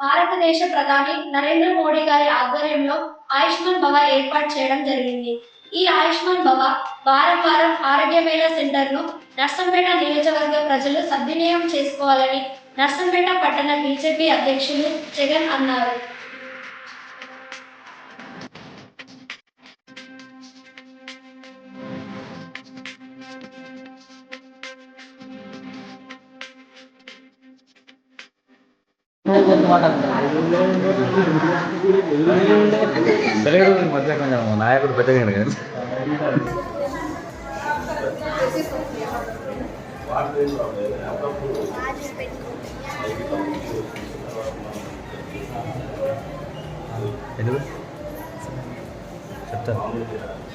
భారతదేశ ప్రధాని నరేంద్ర మోడీ గారి ఆధ్వర్యంలో ఆయుష్మాన్ భవ ఏర్పాటు చేయడం జరిగింది. ఈ ఆయుష్మాన్ భవ వారం వారం ఆరోగ్య మేళ సెంటర్ను నర్సంపేట నియోజకవర్గ ప్రజలు సద్వినియోగం చేసుకోవాలని నర్సంపేట పట్టణ బీజేపీ అధ్యక్షులు జగన్ అన్నారు. మధ్య కొంచెం నాయకుడు పెద్దగా అయినాడు చెప్తాను